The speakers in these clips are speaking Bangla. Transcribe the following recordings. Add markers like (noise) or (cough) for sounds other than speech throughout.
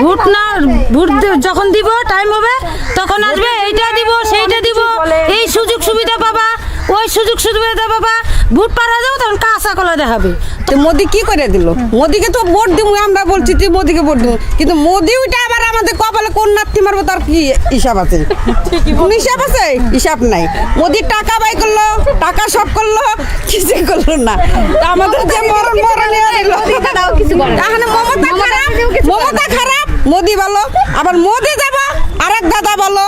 ভোট না, ভোট যখন দিব টাইম হবে, তখন আসবে, এইটা দিব, সেইটা দিব, এই সুযোগ সুবিধা পাবা। ওই সুযোগ সুবিধা পাবা ভোট পারা যাও তখন কাঁচা কলা দেখাবে। তো মোদি কি করে দিল? মোদিকে তো ভোট দিব আমরা বলছি তুই মোদিকে ভোট দিব কিন্তু মোদি ওইটা আবার আমাদের কপালে কোন নাতি মারবো তার কি হিসাব আছে? কোন হিসাব আছে? হিসাব নাই। মোদি টাকা বাই করল টাকা সব করল কিছু করল না। আমাদের যে মরণ মরণ তাহলে মমতা খারাপ? মমতা খারাপ? মোদি ভালো। আবার মোদি যাব আরেক দাদা বলো,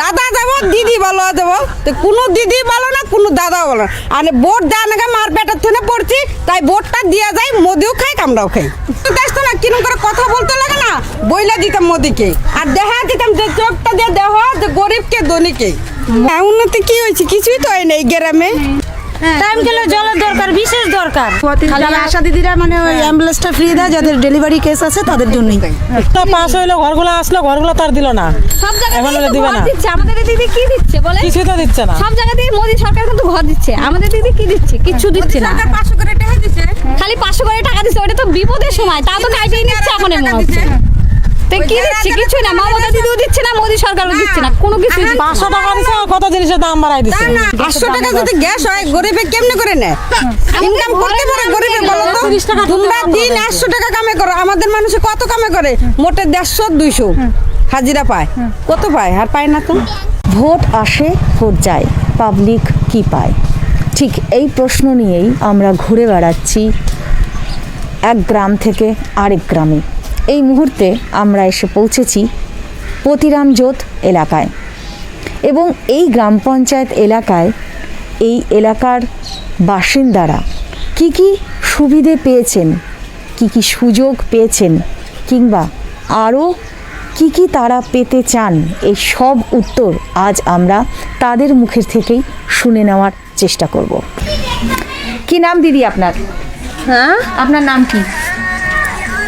দাদা যাব দিদি বলো যাব তো কোনো দিদি বলো না, কোনো দাদা বলো আর বোট দেওয়া নাকি মার পেটের থেকে পড়ছি, তাই বোটটা দিয়া যায় মোদিও খাই আমরাও খাই। দেখতো না, কিরম করে কথা বলতে লাগে না, বইলা দিতাম মোদিকে। আর দেখা দিতাম যে চোখটা দিয়ে দেহ, যে গরিবকে ধনীকে। হ্যাঁ উন্নতি কি হয়েছে? কিছুই তো হয় না এই গ্রামে। টাইম গেলে জলের দরকার বিশেষ দরকার। খালি আশা দিদিরা মানে ওই অ্যাম্বুলেন্সটা ফ্রি দেয় যাদের ডেলিভারি কেস আছে তাদের জন্যই। তা পাস হইল ঘরগুলো আসলো ঘরগুলো তার দিল না। সব জায়গা এখন থেকে বলে তো দিবে না। আমাদের দিদি কি দিচ্ছে বলে কিছু তো দিচ্ছে না। সব জায়গা থেকে মোদি সরকার কিন্তু ঘর দিচ্ছে। আমাদের দিদি কি দিচ্ছে? কিচ্ছু দিচ্ছে না। পাঁচশো করে টাকা দিচ্ছে। খালি পাঁচশো করে টাকা দিচ্ছে ওটা তো বিপদের সময়। তা তো কাইটেই নিচ্ছে এখন মনে হচ্ছে তো কি দিচ্ছে? কিছু না মমতা দিদিও দিচ্ছে না মোদি সরকারও দিচ্ছে না কোনো কিছু পাঁচশো টাকা দিছে কত জিনিসের দাম বাড়াই দিচ্ছে পাঁচশো টাকা যদি গ্যাস হয় গরিবে কেমনে করে নেয়? ইনকাম করতে পারে গরিবে বলো তো। 30 টাকা তোমরা দিন একশো টাকা কামে করো আমাদের মানুষে কত কামে করে? মোটে দেড়শো দুইশো। হাজিরা পায়। কত পায়? আর পায় না তো? ভোট আসে ভোট যায়। পাবলিক কি পায়? ঠিক এই প্রশ্ন নিয়েই আমরা ঘুরে বেড়াচ্ছি এক গ্রাম থেকে আরেক গ্রামে। এই মুহূর্তে আমরা এসে পৌঁছেছি পতিরামজোত এলাকায় এবং এই গ্রাম পঞ্চায়েত এলাকায় এই এলাকার বাসিন্দারা কি কি সুবিধে পেয়েছেন কি কি সুযোগ পেয়েছেন কিংবা আরও কি কি তারা পেতে চান এই সব উত্তর আজ আমরা তাদের মুখের থেকেই শুনে নেওয়ার চেষ্টা করব। কি নাম দিদি আপনার? হ্যাঁ? আপনার নাম কি?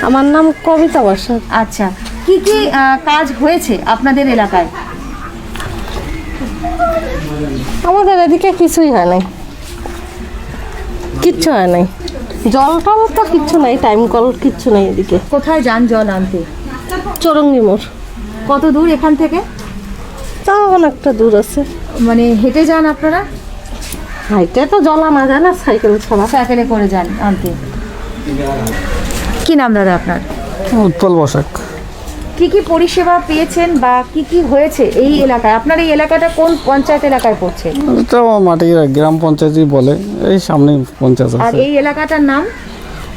আমার নাম কবিতা বসাক আচ্ছা কি কি কাজ হয়েছে আপনাদের এলাকায়? আমাদের এদিকে কিছুই হয় নাই। কিচ্ছু হয় নাই। জল টল তো কিচ্ছু নাই টাইম কল কিচ্ছু নাই এদিকে। কোথায় যান জল আনতে? চরঙ্গি মোড়। কত দূর এখান থেকে? তাও অনেকটা দূর আছে। মানে হেঁটে যান আপনারা? হাইটে তো জল আনা যায় না সাইকেল ছাড়া। সাইকেলে করে যান আনতে। কি নাম দাদা আপনার? উৎপল বসাক। কি কি পরিষেবা পেয়েছেন বা কি কি হয়েছে এই এলাকায়? আপনার এই এলাকাটা কোন পঞ্চায়েত এলাকায় পড়ছে? এটা মাটির গ্রাম পঞ্চায়েতই বলে এই সামনে পঞ্চায়েত আর আছে। এই এলাকাটার নাম?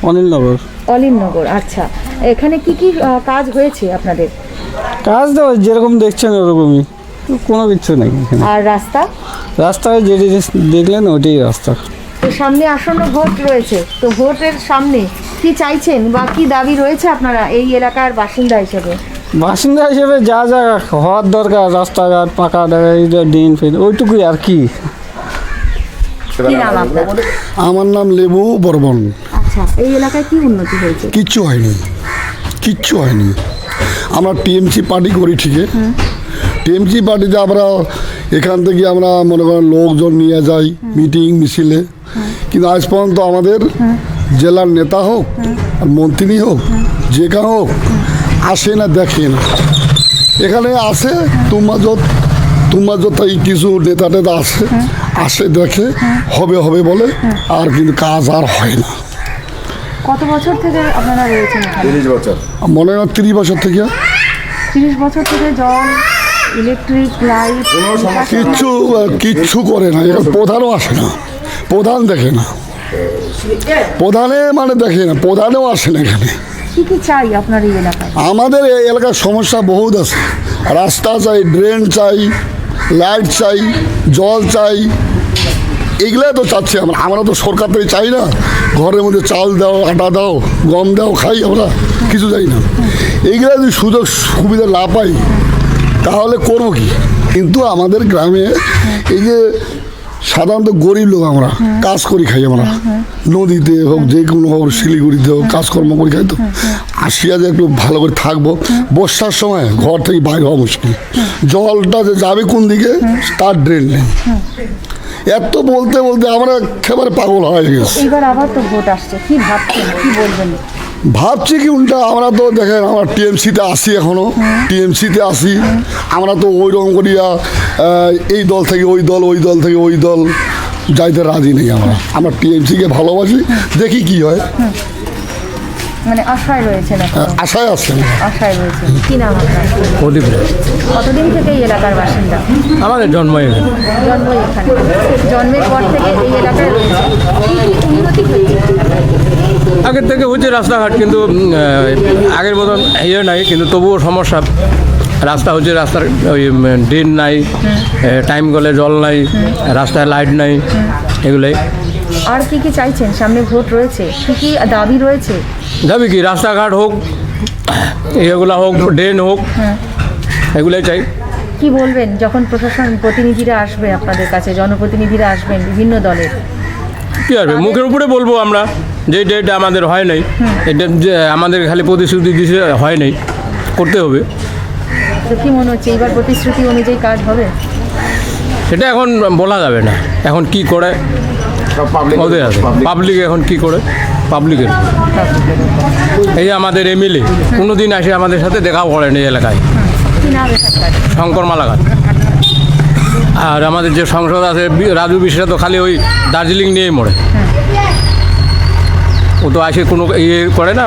অনিলনগর অলিননগর আচ্ছা। এখানে কি কি আহ, কাজ হয়েছে আপনাদের? কাজ তো যেরকম দেখছেন ওরকমই কোনো কিছু নেই এখানে। আর রাস্তা? রাস্তায় যে জিনিস দেখলেন ওইটাই রাস্তা। তো সামনে আসন্ন ভোট রয়েছে তো ভোটের সামনে কি চাইছেন বা কি দাবি রয়েছে আপনারা এই এলাকার বাসিন্দা হিসেবে? বাসিন্দা হিসেবে যা যা হওয়ার দরকার রাস্তাঘাট পাকা এই ডিন ফিন ওইটুকুই আর কি। কি নাম আপনার? আমার নাম লেবু বর্মন। আচ্ছা এই এলাকায় কি উন্নতি হয়েছে? কিচ্ছু হয়নি কিচ্ছু হয়নি। আমরা টিএমসি পার্টি করি ঠিকই টিএমসি পার্টিতে আমরা এখান থেকে আমরা মনে করেন লোকজন নিয়ে যাই মিটিং মিছিলে। কিন্তু আজ পর্যন্ত আমাদের জেলার নেতা হোক আর মন্ত্রী হোক যে কেউ হোক আসে না দেখে না। এখানে আসে তোমার যত তোমার যত এই কিছু নেতা টেতা আসে আসে দেখে হবে হবে বলে আর কিন্তু কাজ আর হয় না। কত বছর থেকে আপনারা রয়েছেন এখানে? মনে হয় তিরিশ বছর থেকে। তিরিশ বছর থেকে জল ইলেকট্রিক লাইট কিচ্ছু কিচ্ছু করে না এখানে প্রধানও আসে না প্রধান দেখে না। প্রধানে মানে দেখে না প্রধানেও আসে না এখানে। কি কি চাই আপনার এই এলাকায়? আমাদের এই এলাকার সমস্যা বহুত আছে। রাস্তা চাই ড্রেন চাই লাইট চাই জল চাই এগুলাই তো চাচ্ছি আমরা। আমরা তো সরকার থেকে চাই না। ঘরের মধ্যে চাল দাও আটা দাও গম দাও খাই আমরা কিছু চাই না। এইগুলা যদি সুযোগ সুবিধা না পাই তাহলে করব কি? কিন্তু আমাদের গ্রামে এই যে সাধারণত গরিব লোক আমরা কাজ করি খাই আমরা। নদীতে হোক যে কোনো হোক শিলিগুড়িতে হোক কাজকর্ম করি খাই তো। আসিয়া যে একটু ভালো করে থাকব বর্ষার সময় ঘর থেকে বাইরে হওয়া মুশকিল। জলটা যে যাবে কোন দিকে তার ড্রেন নেই। এত বলতে বলতে আমরা একেবারে পাগল হয়ে গেছি। এইবার আবার তো ভোট আসছে কি ভাবছেন কি বলবেন? ভাবছি কি উল্টা আমরা তো দেখেন আমরা টিএমসিতে আসি এখনও। টিএমসিতে আসি আমরা তো ওই রকম করিয়া এই দল থেকে ওই দল ওই দল থেকে ওই দল যাইতে রাজি নেই আমরা। আমরা টিএমসিকে ভালোবাসি। দেখি কি হয়। মানে আশায় রয়েছেন আশায় আছে। আশায় রয়েছেন কি নাম আপনার? প্রদীপ কতদিন থেকে এই এলাকার বাসিন্দা? আমাদের জন্ম এখানে। জন্ম এখানে। জন্মের পর থেকে এই এলাকায় রয়েছে। কি কি উন্নতি হয়েছে? আগের থেকে হচ্ছে রাস্তাঘাট কিন্তু আগের মতন ইয়ে নাই কিন্তু তবুও সমস্যা। রাস্তা হচ্ছে রাস্তার ওই ড্রেন নাই টাইম গলে জল নাই রাস্তায় লাইট নাই এগুলোই। আর কি কি চাইছেন? সামনে ভোট রয়েছে কি কি দাবি রয়েছে? দাবি কি? রাস্তাঘাট হোক এগুলো হোক ড্রেন হোক এগুলোই চাই। কি বলবেন? যখন প্রশাসন প্রতিনিধিরা আসবে আপনাদের কাছে জনপ্রতিনিধিরা আসবেন বিভিন্ন দলের। কী আসবে? মুখের উপরে বলব আমরা। যে ডেট আমাদের হয় নাই এটা যে আমাদের খালি প্রতিশ্রুতি দিছে হয় নাই করতে হবে। কি মনে হচ্ছে এইবার প্রতিশ্রুতি অনুযায়ী কাজ হবে? সেটা এখন বলা যাবে না এখন কি করে? ওদের পাবলিক এখন কি করে? পাবলিকের এই যে আমাদের এমএলএ কোনো দিন আসে আমাদের সাথে দেখাও করেন এই এলাকায়। শঙ্কর মালাঘাট আর আমাদের যে সংসদ আছে রাজু বিশ্বাস তো খালি ওই দার্জিলিং নিয়েই মরে। ও তো আসে কোনো ইয়ে করে না।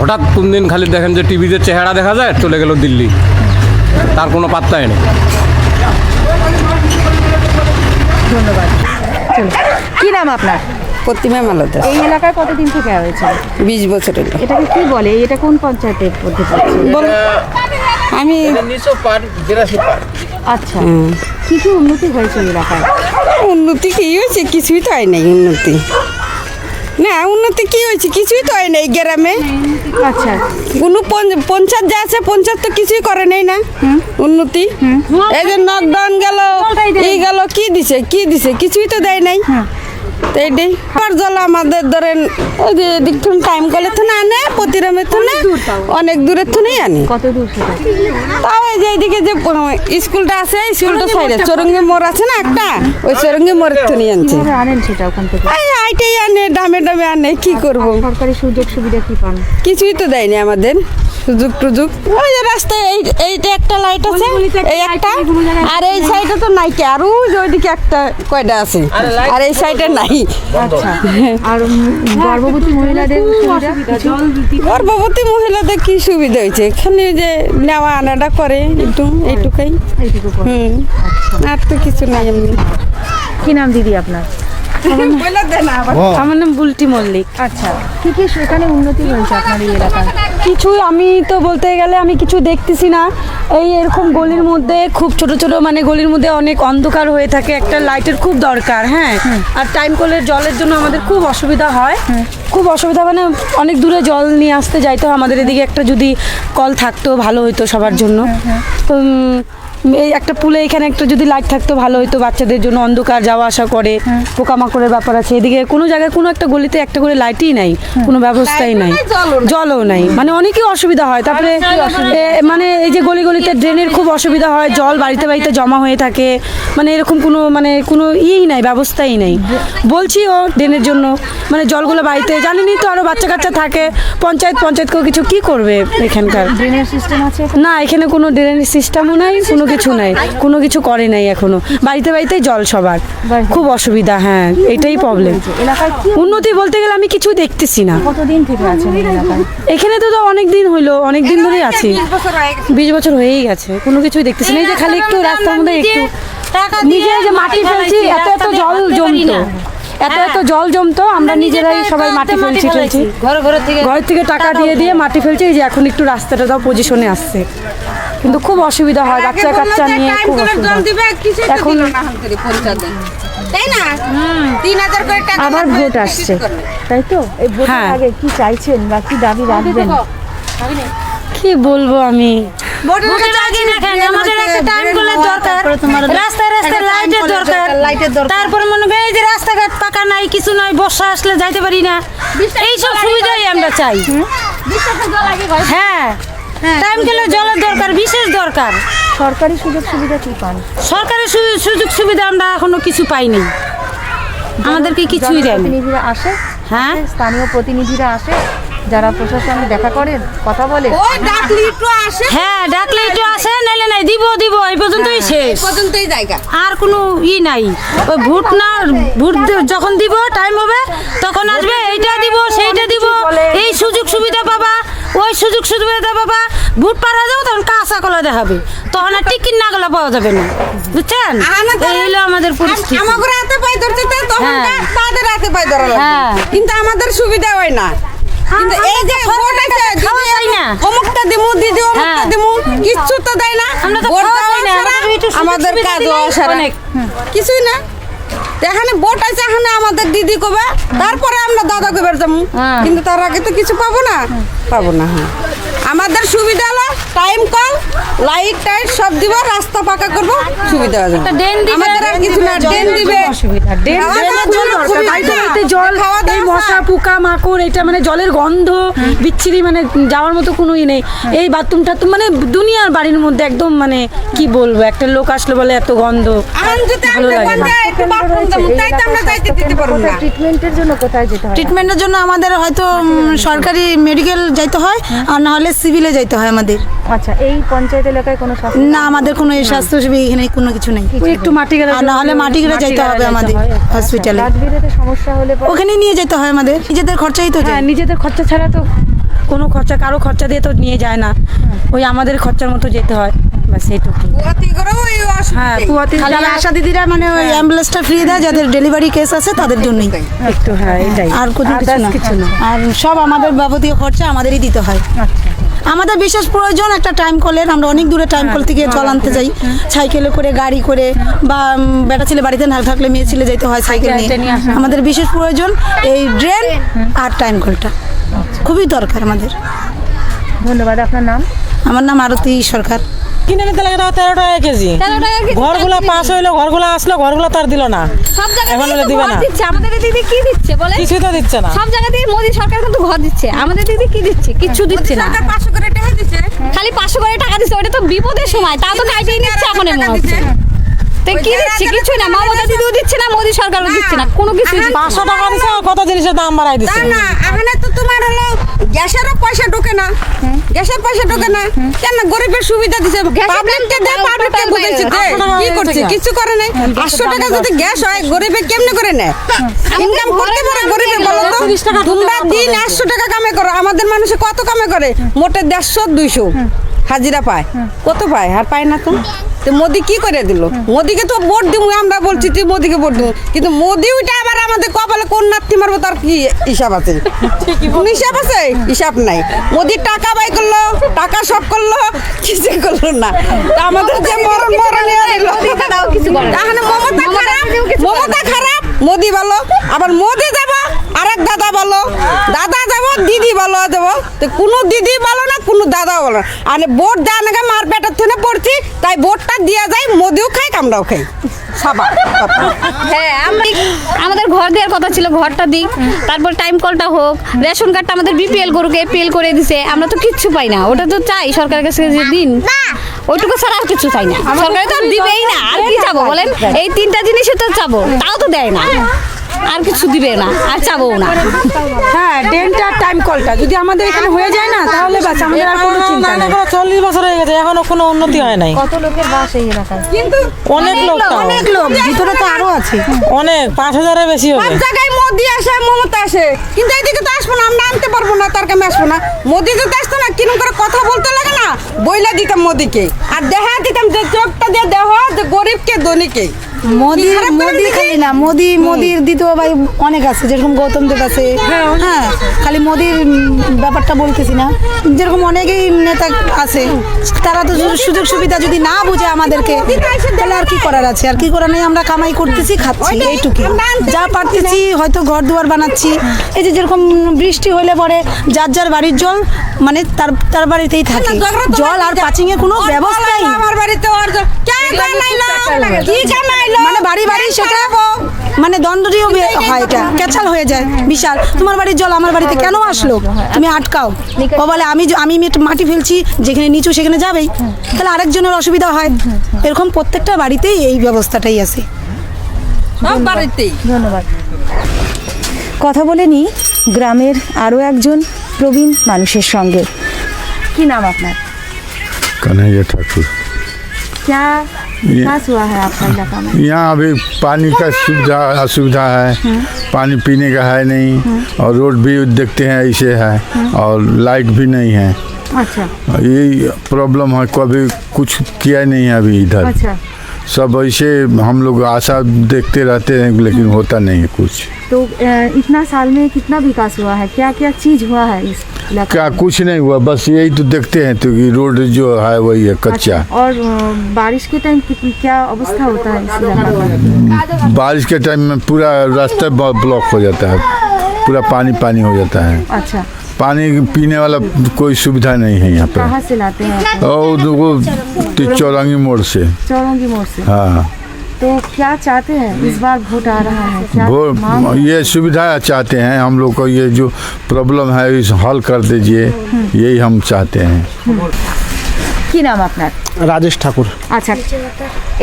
হঠাৎ কোন দিন খালি দেখেন যে টিভিতে চেহারা দেখা যায় চলে গেল দিল্লি। তার কোনো পাত্তাই নেই। ধন্যবাদ। কি নাম আপনার? প্রতিমা মালদার এই এলাকায় কতদিন থেকে রয়েছে বিশ বছর এটাকে কি বলে? এটা কোন পঞ্চায়েতের মধ্যে আমি আচ্ছা। কি কি উন্নতি হয়েছে এলাকায়? উন্নতি কি হয়েছে? কিছুই তো হয় নাই উন্নতি। না উন্নতি কি হয়েছে? কিছুই তো হয় নাই গ্রামে। আচ্ছা। কোনো পঞ্চায়েত যা আছে পঞ্চায়েত তো কিছুই করে নাই না। উন্নতি। এই যে নকডাউন গেল এই গেল কি দিছে কি দিছে? কিছুই তো দেয় নাই। তো এইটাই আর জল আমাদের ধরেন ওই যে দেখুন টাইম কলে তো না আনে প্রতিরামের তো না অনেক দূরের তো নেই আনে। কত দূর তাও এই যে এইদিকে যে স্কুলটা আছে স্কুলটা সাইডে চরঙ্গি মোড় আছে না একটা ওই চরঙ্গি মোড়ের তো নিয়ে আনছে। কীভাবে আনেন সেটা ওখান থেকে? আইটাই আনে ডামে ডামে আনে কি করব? সরকারি সুযোগ সুবিধা কি পান? কিছুই তো দেয়নি আমাদের। সুযোগ টুযোগ। ওই যে রাস্তায় এই এইটা একটা লাইট আছে এই একটা। আর এই সাইডে তো নাই কি আর ওই ওইদিকে একটা কয়টা আছে। আর এই সাইডে নাই। আচ্ছা। আর গর্ভবতী মহিলাদের সুবিধা? গর্ভবতী মহিলাদের কি সুবিধা হয়েছে? এখানে যে নেওয়া আনাটা করে একটু এইটুকাই। হুম। আর তো কিছু নাই এমনি। কি নাম দিদি আপনার? (laughs) আমার নাম বুলটি মল্লিক। আচ্ছা কি কি সেখানে উন্নতি হয়েছে আপনার এই এলাকায়? কিছুই আমি তো বলতে গেলে আমি কিছু দেখতেছি না। এই এরকম গলির মধ্যে খুব ছোট ছোট মানে গলির মধ্যে অনেক অন্ধকার হয়ে থাকে। একটা লাইটের খুব দরকার হ্যাঁ? আর টাইম কলের জলের জন্য আমাদের খুব অসুবিধা হয়। খুব অসুবিধা মানে অনেক দূরে জল নিয়ে আসতে যাইতো। আমাদের এদিকে একটা যদি কল থাকতো ভালো হতো সবার জন্য। তো এই একটা পুলে এখানে একটা যদি লাইট থাকতো ভালো হতো বাচ্চাদের জন্য অন্ধকার যাওয়া আসা করে পোকামাকড়ের ব্যাপার আছে। এদিকে কোনো জায়গায় কোনো একটা গলিতে একটা করে লাইটই নাই কোনো ব্যবস্থাই নাই। জলও নাই। মানে অনেকই অসুবিধা হয়। তারপরে মানে এই যে গলি গলিতে ড্রেনের খুব অসুবিধা হয় জল বাড়িতে বাড়িতে জমা হয়ে থাকে। মানে এরকম কোনো মানে কোনো ইয়েই নাই ব্যবস্থাই নেই। বলছিও ড্রেনের জন্য। মানে জলগুলো বাড়িতে জানেনই তো আরও বাচ্চা কাচ্চা থাকে। পঞ্চায়েত পঞ্চায়েতকেও কিছু কি করবে এখানকার? ড্রেনের সিস্টেম আছে না এখানে কোনো ড্রেনের সিস্টেমও নাই কোনো কিছু নাই কোনো কিছু করে নাই এখনও। বাড়িতে বাড়িতে জল সবার। খুব অসুবিধা হ্যাঁ এটাই প্রবলেম উন্নতি বলতে গেলে আমি কিছু দেখতেছি না। কতদিন থেকে আছেন এখানে তো তো অনেক দিন হইল অনেক দিন ধরেই আছি। বিশ বছর হয়েই গেছে কোনো কিছুই দেখতেছি না। এই যে খালি একটু রাস্তার মধ্যে একটু নিজে যে মাটি ফেলছি এত এত জল জমতো। এত এত জল জমতো আমরা নিজেরাই সবাই মাটি ফেলছি ফেলছি। ঘর ঘর থেকে ঘরের থেকে টাকা দিয়ে দিয়ে মাটি ফেলছি এই যে এখন একটু রাস্তাটা দাও পজিশনে আসছে। কিন্তু খুব অসুবিধা হয় বাচ্চা কাচ্চা নিয়ে খুব অসুবিধা। এখন তাই না? তিন হাজার করে টাকা আবার ভোট আসছে। তাই তো? এই ভোটের হ্যাঁ। আগে কি চাইছেন বা কি দাবি রাখবেন? কি বলব আমি? ভোটের আগে দেখেন আমাদের একটা টাইম কলের দরকার। রাস্তায় রাস্তায় লাইটের দরকার। লাইটের দরকার। তারপরে মনে এই যে রাস্তাঘাট পাকা নাই কিছু নাই বর্ষা আসলে যাইতে পারি না। এই সব সুবিধাই আমরা চাই। হ্যাঁ টাইম গেলে জলের দরকার বিশেষ দরকার। সরকারি সুযোগ সুবিধা কি পান? সরকারি সুযোগ সুবিধা আমরা এখনও কিছু পাইনি। আমাদেরকে কিছুই দেয়নি। আসে হ্যাঁ? স্থানীয় প্রতিনিধিরা আসে যারা প্রশাসন দেখা করেন কথা বলে। ওই ডাকলি একটু আসে। হ্যাঁ ডাকলে একটু আসে নাইলে নাই দিব দিব এই পর্যন্তই শেষ। পর্যন্তই জায়গা। আর কোনো ই নাই। ওই ভোট না ভোট যখন দিব টাইম হবে তখন আসবে এইটা দিব সেইটা দিব এই সুযোগ সুবিধা পাবা ওই সুযোগ সুবিধা পাবা ভোট পাড়া যাব তখন কাঁচা কলা দেখাবে। তখন আর টিকিট না গলা পাওয়া যাবে না। বুঝছেন? এই হলো আমাদের পরিস্থিতি। আমাদের হাতে পাই ধরতে তখন হ্যাঁ। তাদের হাতে পাই ধরা হ্যাঁ। কিন্তু আমাদের সুবিধা হয় না। কিন্তু এই যে ভোট আছে খাওয়া যায় না। অমুকটা দিমু দিদি অমুকটা হ্যাঁ। দিমু কিচ্ছু তো দেয় না ভোট দেওয়া আমাদের একটু সুযোগ কাজ দিলেই অনেক। কিছুই না এখানে ভোট আছে এখানে আমাদের দিদি কবে তারপরে আমরা দাদা কবে যাব হ্যাঁ। কিন্তু তার আগে তো কিছু পাবো না পাবো না হ্যাঁ আমাদের সুবিধা হলো টাইম কল লাইট টাইট সব দিব রাস্তা পাকা করব সুবিধা হবে আমাদের আর কিছু না ড্রেন দিবে। অসুবিধা ড্রেন জল খাওয়া এই মশা পোকা মাকড় এটা মানে জলের গন্ধ বিচ্ছিরি মানে যাওয়ার মতো কোনো ই নেই। এই বাথরুম টাথরুম মানে দুনিয়ার বাড়ির মধ্যে একদম মানে কি বলব একটা লোক আসলে বলে এত গন্ধ। ভালো আমরা লাগে না। বাথরুম যাব, তাই তো আমরা যাইতে দিতে পারব না। ট্রিটমেন্টের জন্য কোথায় যেতে হয়? ট্রিটমেন্টের জন্য আমাদের হয়তো সরকারি মেডিকেল যাইতে হয়। আর না হলে সিভিলে যাইতে হয় আমাদের। আচ্ছা এই পঞ্চায়েত এলাকায় কোনো স্বাস্থ্য না আমাদের কোনো এই স্বাস্থ্যসেবী এখানে কোনো কিছু নেই। একটু মাটি গেলে না হলে মাটিগড়া যাইতে হবে আমাদের হসপিটালে রাজবিরেতে সমস্যা হলে ওখানে নিয়ে যেতে হয় আমাদের। নিজেদের খরচাই তো যায়। হ্যাঁ নিজেদের খরচা ছাড়া তো কোনো খরচা কারও খরচা দিয়ে তো নিয়ে যায় না। ওই আমাদের খরচার মতো যেতে হয়। বাস এইটুকু হ্যাঁ খালি আশা দিদিরা মানে ওই অ্যাম্বুলেন্সটা ফ্রি দেয় যাদের ডেলিভারি কেস আছে তাদের জন্যই। একটু হ্যাঁ এটাই আর কোনো কিছু না। আর সব আমাদের যাবতীয় খরচা আমাদেরই দিতে হয়। আমাদের বিশেষ প্রয়োজন একটা টাইম কলের আমরা অনেক দূরে টাইম কল থেকে জল আনতে যাই। সাইকেলে করে গাড়ি করে বা বেটা ছেলে বাড়িতে না থাকলে মেয়ে ছেলে যেতে হয় সাইকেল নিয়ে। নিয়ে আমাদের বিশেষ প্রয়োজন এই ড্রেন আর টাইম কলটা খুবই দরকার আমাদের। ধন্যবাদ আপনার নাম? আমার নাম আরতি সরকার। কিনে নিতে লাগে তাও তেরো টাকা কেজি। ঘরগুলা পাস হইল ঘরগুলা আসলো ঘরগুলা তার দিল না। সব এখন বলে দিবে না। আমাদের দিদি কি দিচ্ছে বলে কিছুই তো দিচ্ছে না। সব জায়গা দিয়ে মোদি সরকার কিন্তু ঘর দিচ্ছে। আমাদের দিদি কি দিচ্ছে? কিচ্ছু দিচ্ছে না। পাঁচশো করে টাকা দিছে। খালি পাঁচশো করে টাকা দিচ্ছে ওটা তো বিপদের সময়। তা তো কাটিয়ে নিচ্ছে এখন মনে হচ্ছে তো কি দিচ্ছে? কিছুই না। মমতা দিদিও দিচ্ছে না মোদি সরকারও দিচ্ছে না। কোনো কিছু পাঁচশো টাকা দিছে কত জিনিসের দাম বাড়াই দিচ্ছে? না এখানে তো তোমার হলো গ্যাসেরও পয়সা ঢোকে না। গ্যাসের পয়সা ঢোকে না। কেন গরিবের সুবিধা দিছে? পাবলিককে দেয় পাবলিককে বুঝেছি দে কি করছে কিছু করে নাই। আটশো টাকা যদি গ্যাস হয় গরিবে কেমনে করে নেয়? ইনকাম করতে পারে গরিবে বলো তো? তোমরা দিন আটশো টাকা কামে করো আমাদের মানুষে কত কামে করে? মোটে দেড়শো দুইশো। হাজিরা পায়। কত পায়? আর পায় না তো? তো মোদি কি করে দিল? মোদিকে তো ভোট দিব আমরা বলছি তুই মোদিকে ভোট দিব। কিন্তু মোদি ওইটা আবার আমাদের কপালে কোন নাতি মারবো তার কি হিসাব আছে? হিসাব আছে? হিসাব নাই। মোদি টাকা বাই করল টাকা সব করল কিছু করল না। আমাদের যে মরণ মরণ তাহলে মমতা খারাপ? মমতা খারাপ? মোদি ভালো আবার মোদি যাব আরেক দাদা ভালো দাদা যাব দিদি ভালো যাব তো কোনো দিদি বলো না কোনো দাদাও বলো না। আর ভোট দেওয়া নাকি মার পেটার থেকে পড়ছি তাই বোটটা দেওয়া যায় মোদিও খাই আমরাও খাই। হ্যাঁ আমরা আমাদের ঘর দেওয়ার কথা ছিল ঘরটা দিক। তারপর টাইম কলটা হোক রেশন কার্ডটা আমাদের বিপিএল করুক এপিএল করে দিছে আমরা তো কিচ্ছু পাই না ওটা তো চাই সরকারের কাছে যে দিন। ওইটুকু ছাড়া আর কিছু চাই না। সরকার তো আর দিবেই না আর কি চাবো বলেন? এই তিনটা জিনিসই তো চাবো তাও তো দেয় না। আর কিছু দিবে না আর চাবো না। হ্যাঁ ড্রেনটা টাইম কলটা যদি আমাদের এখানে হয়ে যায় না তাহলে বাস আমাদের আর কোনো চিন্তা নেই। এখনও চল্লিশ বছর হয়ে গেছে এখনও কোনো উন্নতি হয় নাই। কত লোকের বাস এই এলাকায়? কিন্তু অনেক লোক। অনেক লোক ভিতরে তো আরও আছে। অনেক পাঁচ হাজারের বেশি সব হবে জায়গায় মোদি আসে মমতা আসে। কিন্তু এইদিকে তো আসব না আমরা আনতে পারব না তার কামে আসব না। মোদি যদি আসতো না কিরম করে কথা বলতে লাগে না? বইলা দিতাম মোদিকে। আর দেখা দিতাম যে চোখটা দিয়ে দেহ যে গরিবকে ধনীকে। মোদি মোদি খালি না মোদি মোদির দ্বিতীয় ভাই অনেক আছে যেরকম গৌতম দেব আছে। হ্যাঁ খালি মোদির ব্যাপারটা বলতেছি না। যেরকম অনেকেই নেতা আছে তারা তো সুযোগ সুবিধা যদি না বুঝে আমাদেরকে তাহলে আর কি করার আছে? আর কি করার নেই আমরা কামাই করতেছি খাচ্ছি এইটুকু। যা পারতেছি হয়তো ঘর দুয়ার বানাচ্ছি। এই যে যেরকম বৃষ্টি হলে পরে যার যার বাড়ির জল মানে তার তার বাড়িতেই থাকে। জল আর পাচিং এর কোনো ব্যবস্থাই নেই আমার বাড়িতে কে কামাইলো কি কামাইলো মানে বাড়ি বাড়ি সেটা মানে দ্বন্দ্বটিও হয় এটা। ক্যাচাল হয়ে যায় বিশাল। তোমার বাড়ির জল আমার বাড়িতে কেন আসলো? তুমি আটকাও। ও বলে আমি আমি মাটি ফেলছি যেখানে নিচু সেখানে যাবেই। তাহলে আরেকজনের অসুবিধা হয়। এরকম প্রত্যেকটা বাড়িতেই এই ব্যবস্থাটাই আছে। বাড়িতেই। ধন্যবাদ। কথা বলে নিই গ্রামের আরও একজন প্রবীণ মানুষের সঙ্গে। কি নাম আপনার? কানাইয়া ঠাকুর। क्या विकास हुआ है आपका इलाका में? यहाँ अभी पानी का सुविधा असुविधा है। पानी पीने का है नहीं। और रोड भी देखते हैं ऐसे है। और लाइट भी नहीं है। अच्छा। यही प्रॉब्लम है कभी कुछ किया नहीं है अभी इधर। अच्छा। सब ऐसे हम लोग आशा देखते रहते हैं लेकिन होता नहीं है कुछ। तो इतना साल में कितना विकास हुआ है? क्या क्या चीज़ हुआ है इस क्या कुछ नहीं हुआ बस यही तो देखते हैं तो कि रोड जो है वही है कच्चा। अच्छा, और बारिश के टाइम क्या अवस्था होता है बारिश के टाइम में पूरा रास्ता ब्लॉक हो जाता है पूरा पानी पानी हो जाता है। अच्छा पानी पीने वाला कोई सुविधा नहीं है यहाँ पे कहाँ से लाते हैं आप और वो ति- चौरंगी मोड़ से चौरंगी मोड़ से हाँ तो क्या चाहते हैं इस बार वोट आ रहा है क्या वो मांग ये सुविधा चाहते हैं हम लोग को ये जो प्रॉब्लम है इस हल कर दीजिए यही हम चाहते हैं কি নাম আপনার রাজেশ ঠাকুর আচ্ছা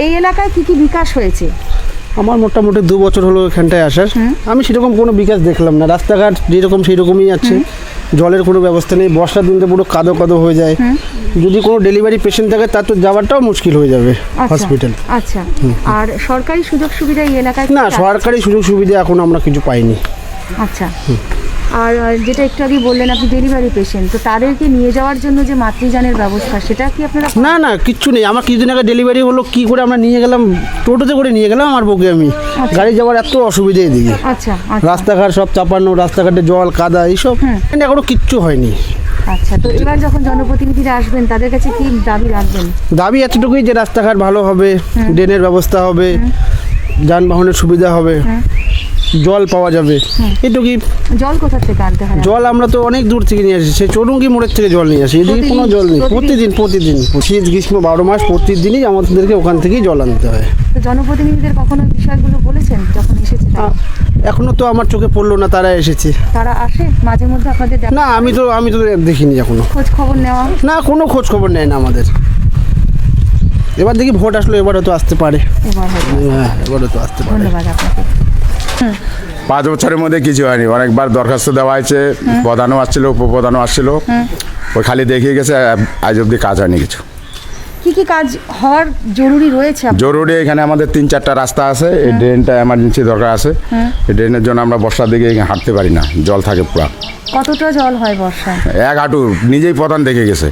এই এলাকায় কি কি বিকাশ হয়েছে আমার মোটামুটি দু বছর হলো এখানটায় আসার আমি সেরকম কোনো বিকাশ দেখলাম না রাস্তাঘাট যেরকম সেই রকমই আছে জলের কোনো ব্যবস্থা নেই বর্ষার দিনতে পুরো কাদো কাদো হয়ে যায়। যদি কোনো ডেলিভারি পেশেন্ট থাকে তার তো যাওয়াটাও মুশকিল হয়ে যাবে আচ্ছা, হসপিটাল আচ্ছা। আর সরকারি সুযোগ সুবিধা এই এলাকায় না সরকারি সুযোগ সুবিধা এখন আমরা কিছু পাইনি। আচ্ছা। আর যেটা একটু আগে বললেন আপনি ডেলিভারি পেশেন্ট তো তাদেরকে নিয়ে যাওয়ার জন্য যে মাতৃযানের ব্যবস্থা সেটা কি আপনারা না না কিচ্ছু নেই। আমার কিছুদিন আগে ডেলিভারি হলো কি করে আমরা নিয়ে গেলাম? টোটোতে করে নিয়ে গেলাম আমার বউকে আমি। গাড়ি যাওয়ার এত অসুবিধা এদিকে। আচ্ছা আচ্ছা। রাস্তাঘাট সব চাপানো রাস্তাঘাটে জল কাদা এইসব। এখানে এখনও কিচ্ছু হয়নি। আচ্ছা তো এবার যখন জনপ্রতিনিধিরা আসবেন তাদের কাছে কি দাবি রাখবেন? দাবি এতটুকুই যে রাস্তাঘাট ভালো হবে ড্রেনের ব্যবস্থা হবে যানবাহনের সুবিধা হবে। জল পাওয়া যাবে। এটুকুই জল কোথা থেকে আনতে হয়? জল আমরা তো অনেক দূর থেকে নিয়ে আসি। সেই চরুঙ্গি মোড়ের থেকে জল নিয়ে আসি। এদিকে কোনো জল নেই। প্রতিদিন? প্রতিদিন শীত গ্রীষ্ম বারো মাস প্রতিদিনই আমাদেরকে ওখান থেকেই জল আনতে হয়। জনপ্রতিনিধিদের কখনো বিষয়গুলো বলেছেন যখন এসেছে? এখনও তো আমার চোখে পড়ল না তারা এসেছে। তারা আসে? মাঝে মধ্যে আপনাদের না আমি তো আমি তো দেখিনি এখনও। খোঁজ খবর নেওয়া? না কোনো খোঁজ খবর নেয় না আমাদের। এবার দেখি ভোট আসলো এবার হয়তো আসতে পারে। হ্যাঁ এবার হয়তো আসতে পারে। ধন্যবাদ আপনাকে। পাঁচ বছরের মধ্যে কিছু হয়নি। অনেকবার দরখাস্ত দেওয়া হয়েছে প্রধানও আসছিল উপপ্রধানও আসছিল। ওই খালি দেখিয়ে গেছে আজ অব্দি কাজ হয়নি কিছু। কি কি কাজ হওয়ার জরুরি রয়েছে জরুরি এখানে আমাদের তিন চারটা রাস্তা আছে এই ড্রেনটা এমার্জেন্সি দরকার আছে। এই ড্রেনের জন্য আমরা বর্ষার দিকে হাঁটতে পারি না জল থাকে পুরা। কতটা জল হয় বর্ষায়? এক হাঁটু নিজেই প্রধান দেখে গেছে।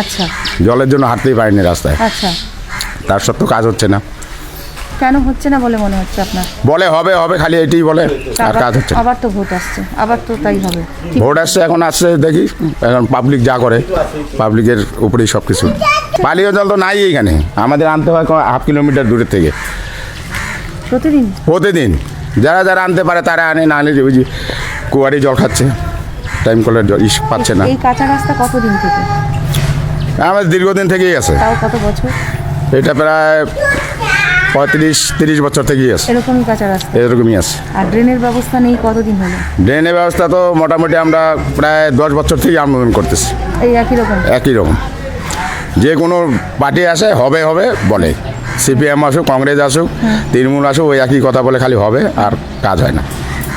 আচ্ছা। জলের জন্য হাঁটতেই পারিনি রাস্তায়। আচ্ছা। তার সত্ত্বেও কাজ হচ্ছে না। কেন হচ্ছে না বলে মনে হচ্ছে আপনার? বলে হবে হবে খালি এটাই বলে। আর কাজ হচ্ছে আবার তো ভোট আসছে আবার তো তাই হবে। ভোট আসছে এখন আসছে দেখি। এখন পাবলিক যা করে পাবলিকের উপরেই সব কিছু পানীয় জল তো নাই এখানে আমাদের আনতে হয় হাফ কিলোমিটার দূরের থেকে। প্রতিদিন? প্রতিদিন। যারা যারা আনতে পারে তারা আনে না আনে যে কুয়ারি জল খাচ্ছে। টাইম কলের জল ইস পাচ্ছে না। এই কাঁচা রাস্তা কতদিন থেকে? আমাদের দীর্ঘদিন থেকেই আছে। তাও কত বছর? এটা প্রায় পঁয়ত্রিশ তিরিশ বছর থেকেই আছে এরকমই কাঁচা রাস্তা এরকমই আছে। আর ড্রেনের ব্যবস্থা নেই কতদিন হলো? ড্রেনের ব্যবস্থা তো মোটামুটি আমরা প্রায় দশ বছর থেকেই আন্দোলন করতেছি। এই একই রকম? একই রকম। যে কোনো পার্টি আসে হবে হবে বলে। সিপিএম আসুক কংগ্রেস আসুক তৃণমূল আসুক ওই একই কথা বলে খালি হবে আর কাজ হয় না।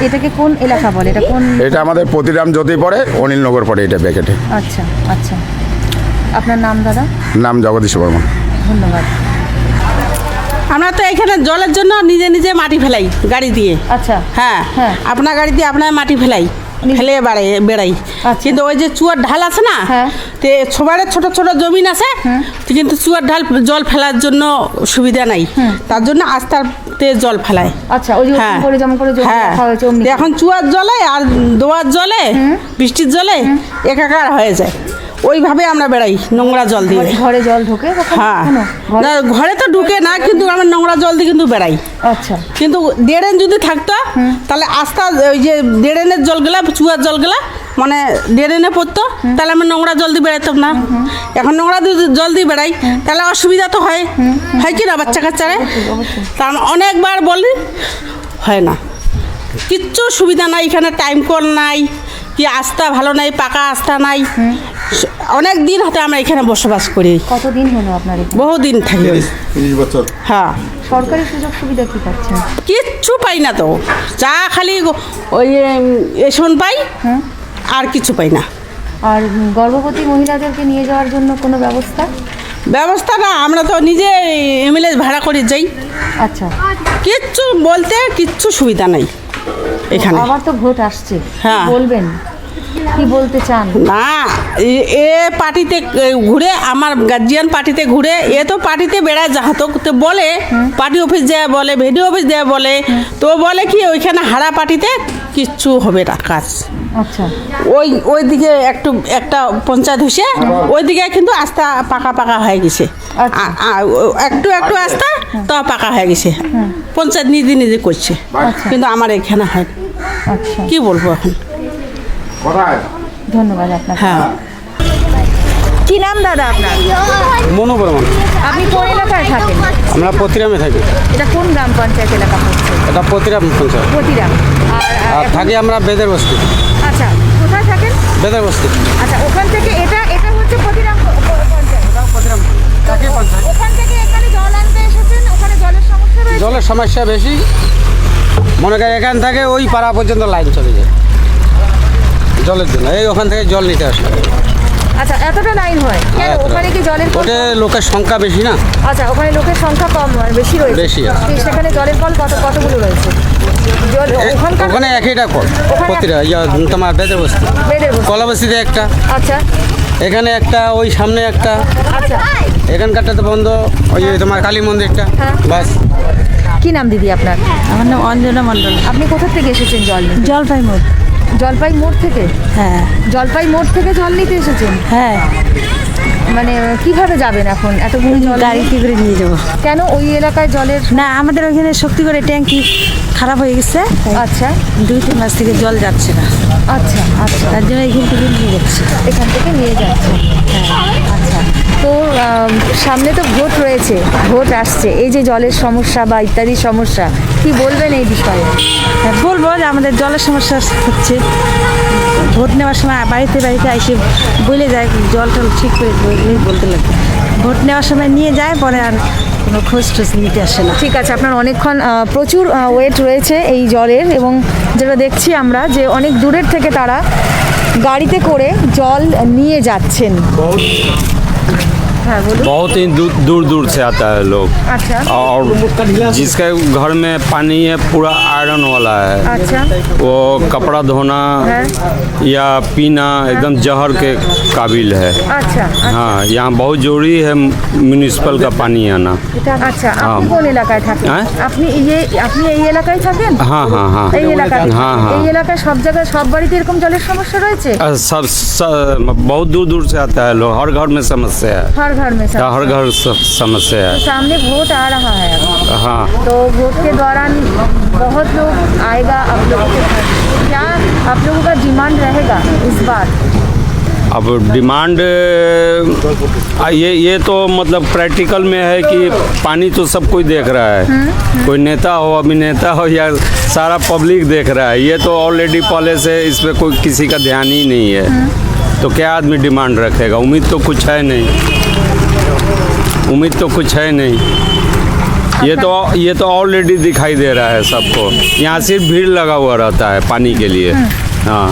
এটাকে কোন এলাকা বলে? এটা কোন এটা আমাদের প্রতিরাম জ্যোতি পড়ে অনিলনগর পড়ে এটা ব্যাকেটে। আচ্ছা আচ্ছা। আপনার নাম দাদা? নাম জগদীশ বর্মন। ধন্যবাদ। আমরা তো এখানে জলের জন্য নিজে নিজে মাটি ফেলাই গাড়ি দিয়ে। আচ্ছা। হ্যাঁ হ্যাঁ। আপনার গাড়ি দিয়ে আপনার মাটি ফেলাই ফেলে বেড়াই বেড়াই। আচ্ছা। কিন্তু ওই যে চুয়ার ঢাল আছে না হ্যাঁ। তে সবার ছোট ছোট জমিন আছে কিন্তু চুয়ার ঢাল জল ফেলার জন্য সুবিধা নাই। তার জন্য আস্তাতে জল ফেলায়। আচ্ছা ওই হ্যাঁ। করে যেমন করে হ্যাঁ। এখন চুয়ার জলে আর দোয়ার জলে বৃষ্টির জলে একাকার হয়ে যায়। ওইভাবে আমরা বেড়াই নোংরা জল দিয়ে। ঘরে- জল ঢোকে? হ্যাঁ? ঘরে- না ঘরে তো ঢুকে না কিন্তু আমরা নোংরা জল দিয়ে কিন্তু বেড়াই। আচ্ছা। কিন্তু ড্রেন যদি থাকতো তাহলে আস্তা ওই যে ড্রেনের জলগুলা চুয়ার জলগুলা মানে ড্রেনে পড়তো তাহলে আমরা নোংরা জল দিয়ে বেড়াতাম না। এখন নোংরা দিয়ে জল দিয়ে বেড়াই তাহলে অসুবিধা তো হয়। হয় কি না বাচ্চা কাচ্চারে? তা অনেকবার বলি হয় না। কিচ্ছু সুবিধা নাই এখানে টাইম কল নাই কি আস্থা ভালো নাই পাকা আস্থা নাই। অনেক দিন হতে আমরা এখানে বসবাস করি। কতদিন হলো আপনার এখানে? বহুদিন থাকি। বছর। হ্যাঁ। সরকারি সুযোগ সুবিধা কি পাচ্ছেন? কিচ্ছু পাই না তো। চা খালি ওই এসন পাই আর কিছু পাই না। আর গর্ভবতী মহিলাদেরকে নিয়ে যাওয়ার জন্য কোনো ব্যবস্থা? ব্যবস্থা না আমরা তো নিজে এমএলএস ভাড়া করে যাই। আচ্ছা। কিচ্ছু বলতে কিচ্ছু সুবিধা নেই এখানে। আবার তো ভোট আসছে। হ্যাঁ। বলবেন? কি বলতে চান? না এ- পার্টিতে ঘুরে আমার গার্জিয়ান পার্টিতে ঘুরে এ তো পার্টিতে বেড়ায় যাহাতো তো বলে পার্টি অফিস দেয়া বলে ভিডিও অফিস দেয়া বলে তো বলে কি ওইখানে হারা পার্টিতে কিচ্ছু হবে না কাজ। আচ্ছা। ওই ওই দিকে একটু একটা পঞ্চায়েত হয়েছে ওই দিকে কিন্তু আস্থা পাকা পাকা হয়ে গেছে। আ- আ- ও- একটু একটু আস্থা তো পাকা হয়ে গেছে। পঞ্চায়েত নিজে নিজে করছে। কিন্তু আমার এখানে হয় আচ্ছা। কি বলব এখন? ধন্যবাদ আপনাকে। হ্যাঁ। কি নাম দাদা আপনার? মনোবরমান আপনি কোন এলাকায় থাকেন? আমরা প্রতিরামে থাকি। এটা কোন গ্রাম পঞ্চায়েত এলাকা হচ্ছে এটা প্রতিরাম পঞ্চায়েত। প্রতিরাম আর থাকি আমরা বেদের বস্তি। আচ্ছা কোথায় থাকেন? বেদের বস্তি। আচ্ছা ওখান থেকে এটা এটা হচ্ছে প্রতিরাম প- প- পঞ্চায়েত। ওখান থেকে এখানে জল আনতে এসেছেন? ওখানে জলের সমস্যা জলের সমস্যা বেশি। মনে করেন এখান থেকে ওই পাড়া পর্যন্ত লাইন চলে যায়। জলের জন্য। এই ওখান থেকে জল নিতে আসে আচ্ছা এতটা লাইন হয়? কেন? ওখানে কি জলের ওটা লোকের সংখ্যা বেশি না। আচ্ছা ওখানে লোকের সংখ্যা কম আর বেশি রয়েছে। বেশি সেখানে জলের কল কত কতগুলো রয়েছে? ওখানে একইটা কল প্রতিটা ইয়া, তোমার বেদের বস্তি। কলাবস্তিতে একটা। আচ্ছা। এখানে একটা ওই সামনে একটা। আচ্ছা। এখানকারটা তো বন্ধ ওই তোমার কালী মন্দিরটা। হ্যাঁ। বাস। কি নাম দিদি আপনার? আমার নাম অঞ্জনা মণ্ডল। আপনি কোথা থেকে এসেছেন জল নিতে? জলপাই মোড় থেকে? হ্যাঁ। জলপাই মোড় থেকে জল নিতে এসেছেন? হ্যাঁ। মানে কীভাবে যাবেন এখন? এতগুলো জল? গাড়িতে করে নিয়ে যাব? কেন ওই এলাকায় জলের না আমাদের ওইখানে শক্তি করে ট্যাঙ্কি খারাপ হয়ে গেছে। আচ্ছা। দুই তিন মাস থেকে জল যাচ্ছে না। আচ্ছা আচ্ছা। তার জন্য এখান থেকে নিয়ে যাচ্ছে। এখান থেকে নিয়ে যাচ্ছে। হ্যাঁ। আচ্ছা। তো সামনে তো ভোট রয়েছে ভোট আসছে। এই যে জলের সমস্যা বা ইত্যাদি সমস্যা কি বলবেন এই বিষয়ে? হ্যাঁ, বলব যে আমাদের জলের সমস্যা হচ্ছে। ভোট নেওয়ার সময় বাড়িতে বাড়িতে এসে বলে যায় জল টল ঠিক করে বলতে লাগে। ভোট নেওয়ার সময় নিয়ে যায় পরে আর কোনো খোঁজ টোজ নিতে আসে না। ঠিক আছে আপনার অনেকক্ষণ প্রচুর ওয়েট রয়েছে এই জলের এবং যেটা দেখছি আমরা যে অনেক দূরের থেকে তারা গাড়িতে করে জল নিয়ে যাচ্ছেন। হ্যাঁ বলুন बहुत ही दूर दूर दूर से आता है लोग আচ্ছা और जिसके घर में पानी है पूरा आयरन वाला है আচ্ছা वो कपड़ा धोना या पीना एकदम जहर के काबिल है আচ্ছা हाँ यहाँ बहुत जरूरी है म्यूनिसिपल का पानी आना আচ্ছা আপনি হ্যাঁ। কোন এলাকায় থাকেন হ্যাঁ? আপনি এই আপনি এই এলাকায় থাকেন हाँ हाँ हाँ এই এলাকায় हाँ हाँ এই এলাকায় সব জায়গায় সব বাড়িতে এরকম জলের সমস্যা রয়েছে अ, सब स- बहुत दूर दूर से आता है लोग हर घर में समस्या है हर घर में हाँ, हर घर समस्या है। सामने वोट आ रहा है हाँ। तो वोट के दौरान बहुत लोग आएगा आप लोगों के घर। क्या आप लोगों का डिमांड रहेगा इस बार? अब डिमांड ये ये तो मतलब प्रैक्टिकल में है कि पानी तो सब कोई देख रहा है। कोई नेता हो अभिनेता हो या सारा पब्लिक देख रहा है। ये तो ऑलरेडी पहले से इस पर कोई किसी का ध्यान ही नहीं है। तो क्या आदमी डिमांड रखेगा उम्मीद तो कुछ है नहीं उम्मीद तो कुछ है नहीं ये तो ये तो ऑलरेडी दिखाई दे रहा है सबको यहाँ सिर्फ भीड़ लगा हुआ रहता है पानी के लिए हाँ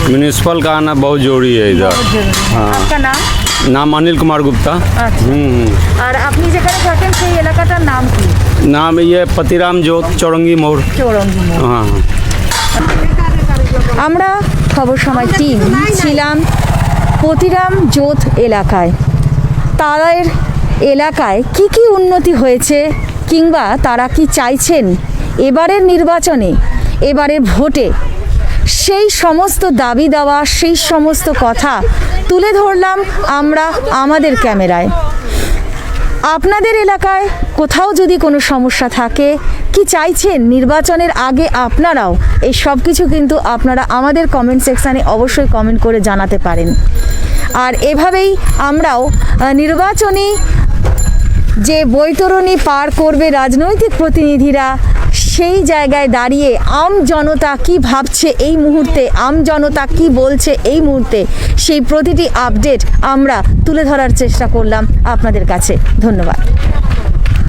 म्यूनिसिपल का आना बहुत जरूरी है इधर हाँ आपका नाम नाम अनिल कुमार गुप्ता আচ্ছা हम्म, हम्म। আর আপনি যেখানে থাকেন সেই এলাকাটার নাম কি नाम ये पतिराम जोत चौरंगी मोड़ চৌরঙ্গি মোড়। हाँ हाँ আমরা খবর সময় টিম ছিলাম পতিরাম জোত এলাকায়। তাদের এলাকায় কি কি উন্নতি হয়েছে কিংবা তারা কি চাইছেন এবারের নির্বাচনে, এবারের ভোটে? সেই সমস্ত দাবি দেওয়া, সেই সমস্ত কথা তুলে ধরলাম আমরা আমাদের ক্যামেরায়। আপনাদের এলাকায় কোথাও যদি কোনো সমস্যা থাকে, কি চাইছেন নির্বাচনের আগে আপনারাও, এই সব কিছু কিন্তু আপনারা আমাদের কমেন্ট সেকশানে অবশ্যই কমেন্ট করে জানাতে পারেন। আর এভাবেই আমরাও নির্বাচনী যে বৈতরণী পার করবে রাজনৈতিক প্রতিনিধিরা, সেই জায়গায় দাঁড়িয়ে আম জনতা কি ভাবছে এই মুহূর্তে, আম জনতা কি বলছে এই মুহূর্তে, সেই প্রতিটি আপডেট আমরা তুলে ধরার চেষ্টা করলাম আপনাদের কাছে। ধন্যবাদ।